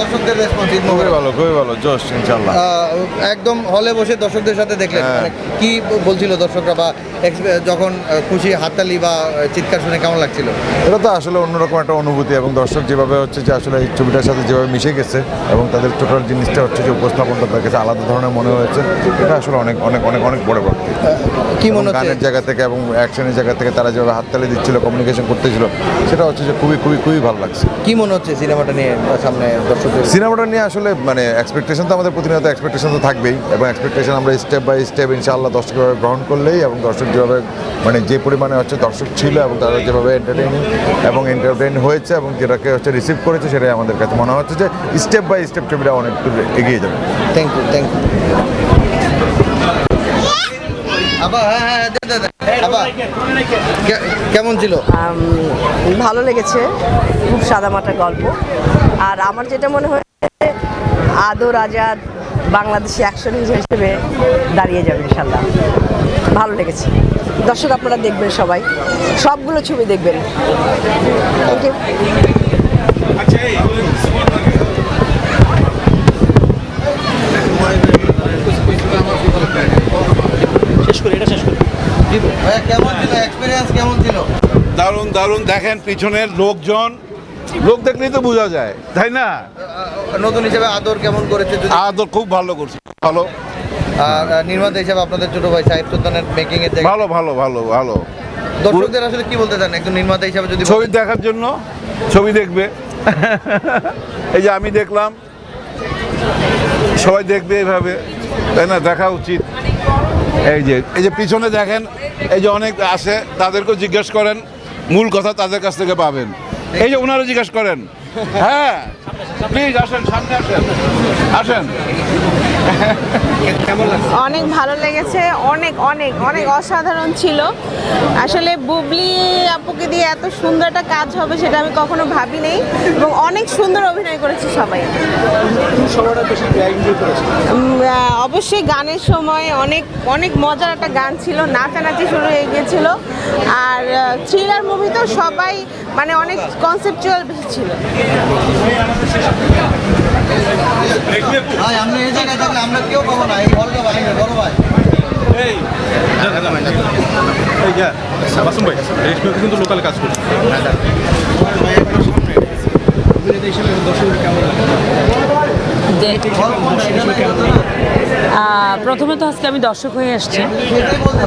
দর্শকদের রেসপন্স খুবই ভালো খুবই ভালো জোশ ইনশাল্লাহ। একদম হলে বসে দর্শকদের সাথে দেখলেন। হ্যাঁ। মানে কি বলছিল দর্শকরা বা যখন খুশি হাততালি বা চিৎকার শুনে কেমন লাগছিল? এটা তো আসলে অন্যরকম একটা অনুভূতি এবং দর্শক যেভাবে হচ্ছে যে আসলে এই ছবিটার সাথে যেভাবে মিশে গেছে এবং তাদের টোটাল জিনিসটা হচ্ছে যে উপস্থাপনটা তার কাছে আলাদা ধরনের মনে হয়েছে এটা আসলে অনেক অনেক অনেক অনেক বড় প্রাপ্তি কি মনে হচ্ছে? গানের জায়গা থেকে এবং অ্যাকশনের জায়গা থেকে তারা যেভাবে হাততালি দিচ্ছিল কমিউনিকেশন করতেছিল সেটা হচ্ছে যে খুবই খুবই খুবই ভালো লাগছে। কি মনে হচ্ছে সিনেমাটা নিয়ে সামনে সিনেমাটা নিয়ে আসলে মানে এক্সপেকটেশন তো আমাদের প্রতিনিয়ত এক্সপেকটেশন তো থাকবেই। এবং এক্সপেকটেশন আমরা স্টেপ বাই স্টেপ ইনশাআল্লাহ দর্শকভাবে গ্রহণ করলেই এবং দর্শক যেভাবে মানে যে পরিমাণে হচ্ছে দর্শক ছিল এবং তারা যেভাবে এন্টারটেইনিং এবং এন্টারটেইন হয়েছে এবং যেটাকে হচ্ছে রিসিভ করেছে সেটাই আমাদের কাছে মনে হচ্ছে যে স্টেপ বাই স্টেপ ছবিটা অনেক দূর এগিয়ে যাবে। থ্যাংক ইউ থ্যাংক ইউ আবার হ্যাঁ হ্যাঁ দে, দে, দে। আবার কে- কেমন ছিল? ভালো লেগেছে। খুব সাদামাটা গল্প। আর আমার যেটা মনে হয়েছে আদর আজাদ বাংলাদেশি অ্যাকশন হিসেবে দাঁড়িয়ে যাবে ইনশাল্লাহ ভালো লেগেছে। দর্শক আপনারা দেখবেন সবাই। সবগুলো ছবি দেখবেন। থ্যাংক ইউ ভাইয়া কেমন ছিল? এক্সপিরিয়েন্স কেমন ছিল? দারুণ দারুণ। দেখেন পিছনের লোকজন লোক দেখলেই তো বোঝা যায় তাই না? নতুন হিসেবে আদর কেমন করেছে আদর খুব ভালো করছে ভালো। আর নির্মাতা হিসেবে আপনাদের ছোট ভাই সাহেব সুলতানের মেকিং এর ভালো ভালো ভালো ভালো। দর্শকদের আসলে কি বলতে চান? একজন নির্মাতা হিসেবে যদি ছবি দেখার জন্য ছবি দেখবে। এই যে আমি দেখলাম সবাই দেখবে এভাবে তাই না? দেখা উচিত। এই যে এই যে পিছনে দেখেন, এই যে অনেক আসে তাদেরকেও জিজ্ঞেস করেন, মূল কথা তাদের কাছ থেকে পাবেন। এই যে ওনারা জিজ্ঞেস করেন। হ্যাঁ প্লিজ আসেন, সামনে আসেন। আসেন। অনেক ভালো লেগেছে অনেক অনেক অনেক অসাধারণ ছিল। আসলে বুবলি আপুকে দিয়ে এত সুন্দর একটা কাজ হবে সেটা আমি কখনো ভাবিনি এবং অনেক সুন্দর অভিনয় করেছে সবাই। অবশ্যই গানের সময় অনেক অনেক মজার একটা গান ছিল নাচানাচি শুরু হয়ে গিয়েছিল। আর থ্রিলার মুভি তো সবাই মানে অনেক কনসেপচুয়াল বেশি ছিল। ভাই আপনি এই জায়গায় থাকলে আমরা কেউ পাবো না এই হলটা বানিয়ে বড় ভাই। এই যা বাসন ভাই রেশমিও কিন্তু লোকালে কাজ করছে আহ, প্রথমে তো আজকে আমি দর্শক হয়ে এসেছি।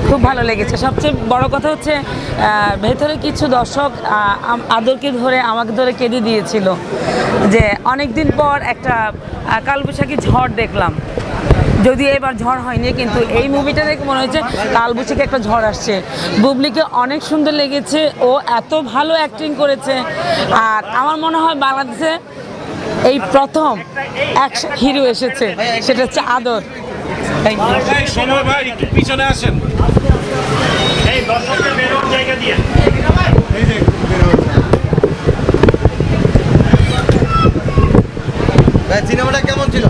খুব ভালো লেগেছে। সবচেয়ে বড় কথা হচ্ছে ভেতরে কিছু দর্শক আদরকে ধরে, আমাকে ধরে কেঁদে দিয়েছিল যে অনেক দিন পর একটা কালবৈশাখী ঝড় দেখলাম। যদিও এবার ঝড় হয়নি, কিন্তু এই মুভিটা দেখে মনে হয়েছে কালবৈশাখী একটা ঝড় আসছে। বুবলিকে অনেক সুন্দর লেগেছে, ও এত ভালো অ্যাক্টিং করেছে। আর আমার মনে হয় বাংলাদেশে এই প্রথম এক হিরো এসেছে সেটা হচ্ছে আদর। সময় ভাই একটু পিছনে আসেন। ভাই সিনেমাটা কেমন ছিল?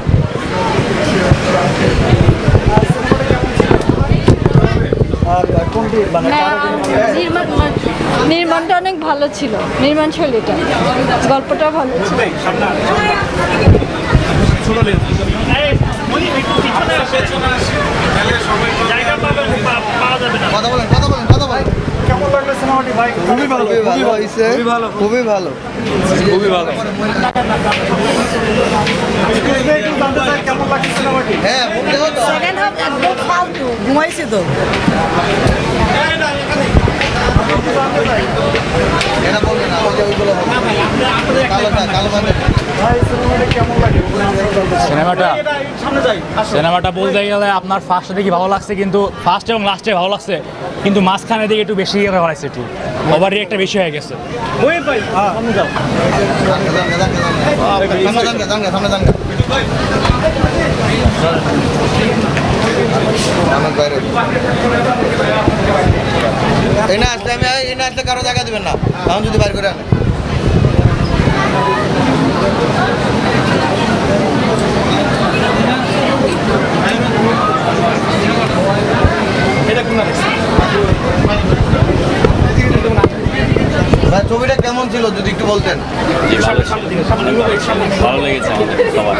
নির্মাণটা অনেক ভালো ছিল নির্মাণ শৈলীটা গল্পটা ভালো ছিল। কথা বলেন কথা বলেন কথা বলেন খুবই ভালো খুবই ভালো হয়েছে খুবই ভালো খুবই ভালো হ্যাঁ সেকেন্ড হাফ একদম ফালতু ঘুমাইছি তো। এটা বলবেন না ওই যে ওইগুলো কালোটা কালো সিনেমাটা সিনেমাটা বলতে গেলে আপনার ফার্স্টে দেখি ভালো লাগছে কিন্তু ফার্স্ট এবং লাস্টে ভালো লাগছে কিন্তু মাঝখানে দিকে একটু বেশি ইয়ে লাগছে একটু। ওভার একটা বেশি হয়ে গেছে। সামনে আমার বাইরে। এই না আসলে আমি এই না আসলে কারও জায়গা দেবেন না তখন যদি বাইর করে আনে ভাই ছবিটা কেমন ছিল যদি একটু বলতেন ভালো লেগেছে আমাদের সবার।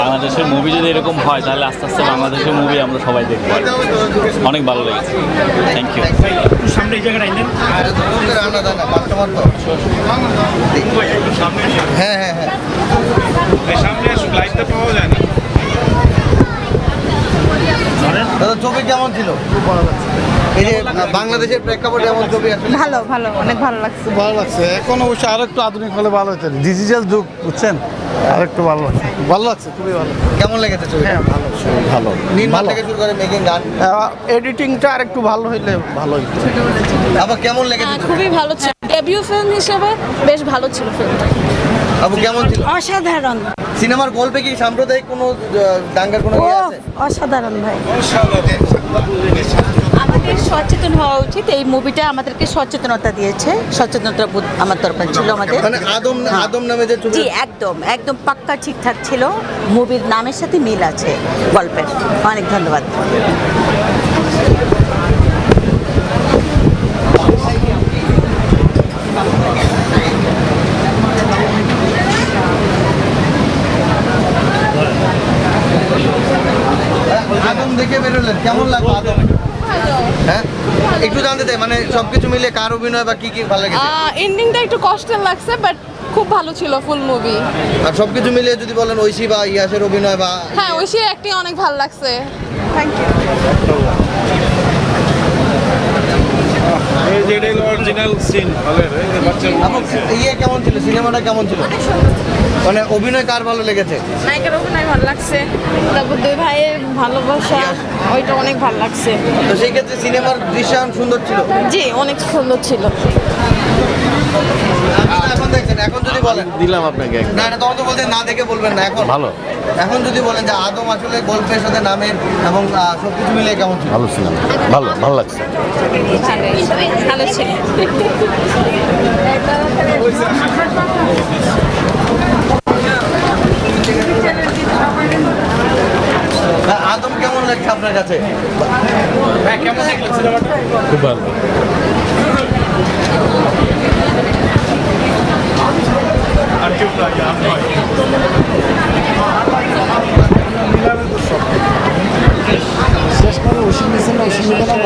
বাংলাদেশের মুভি যদি এরকম হয় তাহলে আস্তে আস্তে বাংলাদেশের মুভি আমরা সবাই দেখব। অনেক ভালো লেগেছে। থ্যাংক ইউ সামনে দানা হ্যাঁ। হ্যাঁ হ্যাঁ সামনে লাইটটা পাওয়া যায় না। দাদা ছবি কেমন ছিল? এই যে বাংলাদেশের প্রেক্ষাপটে এমন ছবি আসলে ভালো ভালো অনেক ভালো লাগছে। ভালো লাগছে। এখন অবশ্যই আরও একটু আধুনিক হলে ভালো হতো। ডিজিটাল যুগ বুঝছেন? আর একটু ভালো লাগছে। ভালো লাগছে খুবই ভালো কেমন লেগেছে ছবি হ্যাঁ ভালো ভালো। নির্মাণ থেকে শুরু করে মেকিং গান এডিটিংটা আর একটু ভালো হইলে ভালো হইতো। আবার কেমন লেগেছে খুবই ভালো ছিল। ডেবিউ ফিল্ম হিসেবে বেশ ভালো ছিল ফিল্মটা কেমন ছিল? অসাধারণ। সিনেমার গল্পে কি সাম্প্রদায়িক কোনো দাঙ্গার কোনো ইয়ে আছে? অসাধারণ ভাই। আমাদের সচেতন হওয়া উচিত। এই মুভিটা আমাদেরকে সচেতনতা দিয়েছে। সচেতনতা বোধ আমার দরকার ছিল আমাদের। মানে আদম আদম নামে যে জি একদম। একদম পাক্কা ঠিকঠাক ছিল। মুভির নামের সাথে মিল আছে গল্পের। অনেক ধন্যবাদ। আদম দেখে বেরোলেন। কেমন লাগল আদম? হ্যাঁ একটু জানতে চাই মানে সবকিছু মিলে কার অভিনয় বা কি কি ভালো লেগেছে? এন্ডিংটা একটু কষ্টের লাগছে বাট খুব ভালো ছিল ফুল মুভি আর সবকিছু মিলে যদি বলেন ঐশী বা ইয়াসের অভিনয় বা হ্যাঁ ঐশীর অ্যাক্টিং অনেক ভালো লাগছে। থ্যাংক ইউ এই যে এটা অরিজিনাল সিন হলের এই যে বাচ্চা আপু, ইয়ে কেমন ছিল? সিনেমাটা কেমন ছিল? মানে অভিনয় কার ভালো লেগেছে? নায়িকার অভিনয় ভালো লাগছে। তারপর দুই ভাইয়ের ভালোবাসা ওইটা অনেক ভালো লাগছে। তো সেই ক্ষেত্রে সিনেমার দৃশ্যায়ন সুন্দর ছিল? জি অনেক সুন্দর ছিল। এখন দেখছেন এখন যদি বলেন। দিলাম আপনাকে না এটা তখন তো বলতে না দেখে বলবেন না এখন। ভালো। এখন যদি বলেন যে আদম আসলে গল্পের সাথে নামের এবং আহ, সবকিছু মিলিয়ে কেমন ছিল? ভালো সিনেমা ভালো ভালো লাগছে। ভালো ছিল আদম কেমন লাগছে আপনার কাছে? কেমন খুব ভালো। Сейчас, короче, не занимайся, не голова.